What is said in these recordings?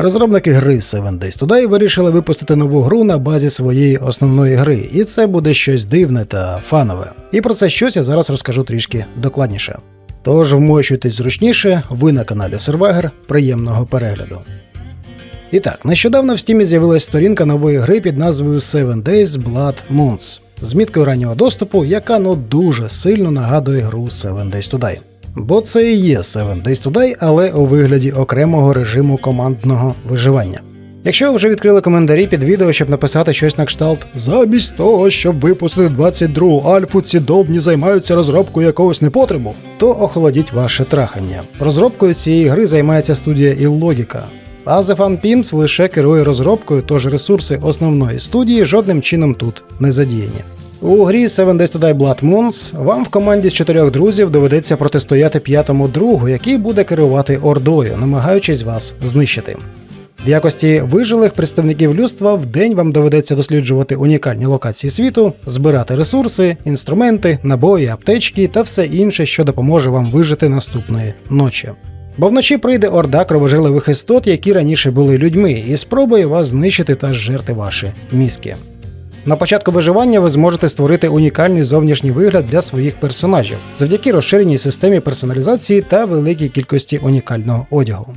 Розробники гри Seven Days Today вирішили випустити нову гру на базі своєї основної гри, і це буде щось дивне та фанове. І про це щось я зараз розкажу трішки докладніше. Тож вмощуйтесь зручніше, ви на каналі Survivor, приємного перегляду. І так, нещодавно в стімі з'явилась сторінка нової гри під назвою Seven Days Blood Moons з міткою раннього доступу, яка ну дуже сильно нагадує гру Seven Days Today. Бо це і є Seven Days Today, але у вигляді окремого режиму командного виживання. Якщо ви вже відкрили коментарі під відео, щоб написати щось на кшталт замість того, щоб випустити 22-гу альфу, ці довбні займаються розробкою якогось непотребу, то охолодіть ваше трахання. Розробкою цієї гри займається студія Illogica, а The Fun Pims лише керує розробкою, тож ресурси основної студії жодним чином тут не задіяні. У грі Seven Days to Die Blood Moons вам в команді з чотирьох друзів доведеться протистояти п'ятому другу, який буде керувати ордою, намагаючись вас знищити. В якості вижилих представників людства в день вам доведеться досліджувати унікальні локації світу, збирати ресурси, інструменти, набої, аптечки та все інше, що допоможе вам вижити наступної ночі. Бо вночі прийде орда кровожилових істот, які раніше були людьми, і спробує вас знищити та зжерти ваші мізки. На початку виживання ви зможете створити унікальний зовнішній вигляд для своїх персонажів завдяки розширеній системі персоналізації та великій кількості унікального одягу.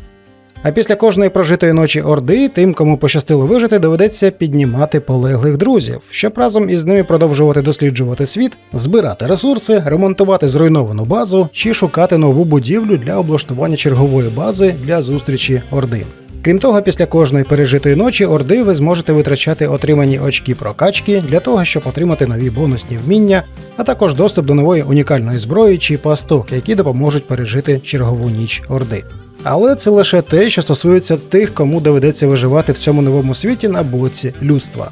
А після кожної прожитої ночі Орди, тим, кому пощастило вижити, доведеться піднімати полеглих друзів, щоб разом із ними продовжувати досліджувати світ, збирати ресурси, ремонтувати зруйновану базу чи шукати нову будівлю для облаштування чергової бази для зустрічі Орди. Крім того, після кожної пережитої ночі Орди ви зможете витрачати отримані очки прокачки для того, щоб отримати нові бонусні вміння, а також доступ до нової унікальної зброї чи пасток, які допоможуть пережити чергову ніч Орди. Але це лише те, що стосується тих, кому доведеться виживати в цьому новому світі на боці людства.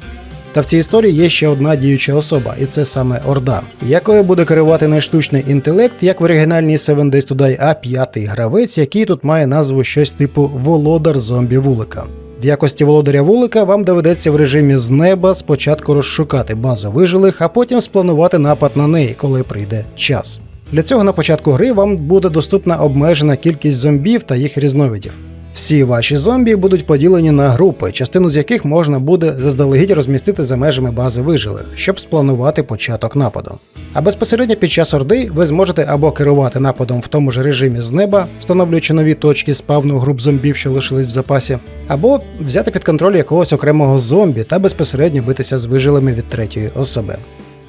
Та в цій історії є ще одна діюча особа, і це саме Орда, якою буде керувати не штучний інтелект, як в оригінальній Seven Days to Die, а п'ятий гравець, який тут має назву щось типу Володар зомбі вулика. В якості володаря вулика вам доведеться в режимі з неба спочатку розшукати базу вижилих, а потім спланувати напад на неї, коли прийде час. Для цього на початку гри вам буде доступна обмежена кількість зомбів та їх різновидів. Всі ваші зомбі будуть поділені на групи, частину з яких можна буде заздалегідь розмістити за межами бази вижилих, щоб спланувати початок нападу. А безпосередньо під час орди ви зможете або керувати нападом в тому ж режимі з неба, встановлюючи нові точки спавну груп зомбів, що лишились в запасі, або взяти під контроль якогось окремого зомбі та безпосередньо битися з вижилими від третьої особи.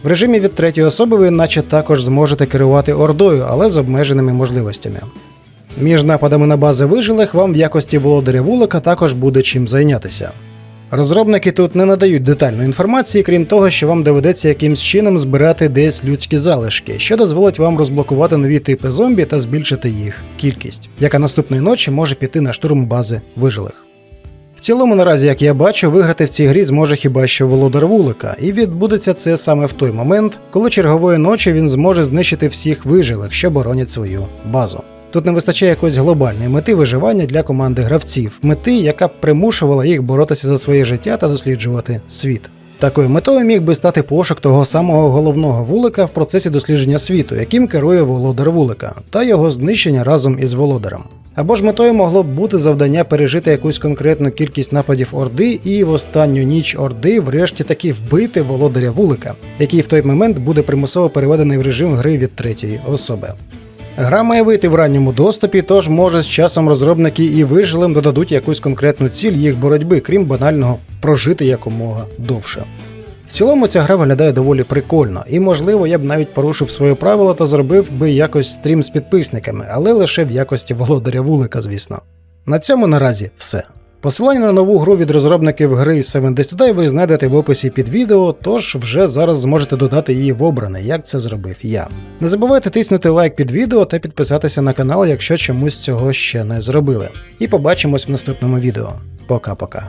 В режимі від третьої особи ви наче також зможете керувати ордою, але з обмеженими можливостями. Між нападами на бази вижилих вам в якості володаря вулика також буде чим зайнятися. Розробники тут не надають детальної інформації, крім того, що вам доведеться якимсь чином збирати десь людські залишки, що дозволить вам розблокувати нові типи зомбі та збільшити їх кількість, яка наступної ночі може піти на штурм бази вижилих. В цілому, наразі, як я бачу, виграти в цій грі зможе хіба що володар вулика, і відбудеться це саме в той момент, коли чергової ночі він зможе знищити всіх вижилих, що боронять свою базу. Тут не вистачає якоїсь глобальної мети виживання для команди гравців, мети, яка б примушувала їх боротися за своє життя та досліджувати світ. Такою метою міг би стати пошук того самого головного вулика в процесі дослідження світу, яким керує володар вулика, та його знищення разом із володарем. Або ж метою могло б бути завдання пережити якусь конкретну кількість нападів Орди і в останню ніч Орди врешті таки вбити володаря вулика, який в той момент буде примусово переведений в режим гри від третьої особи. Гра має вийти в ранньому доступі, тож може з часом розробники і вижилим додадуть якусь конкретну ціль їх боротьби, крім банального прожити якомога довше. В цілому ця гра виглядає доволі прикольно, і можливо я б навіть порушив своє правило та зробив би якось стрім з підписниками, але лише в якості володаря вулика, звісно. На цьому наразі все. Посилання на нову гру від розробників гри Seven Days Today ви знайдете в описі під відео, тож вже зараз зможете додати її в обране, як це зробив я. Не забувайте тиснути лайк під відео та підписатися на канал, якщо чомусь цього ще не зробили. І побачимось в наступному відео. Пока-пока.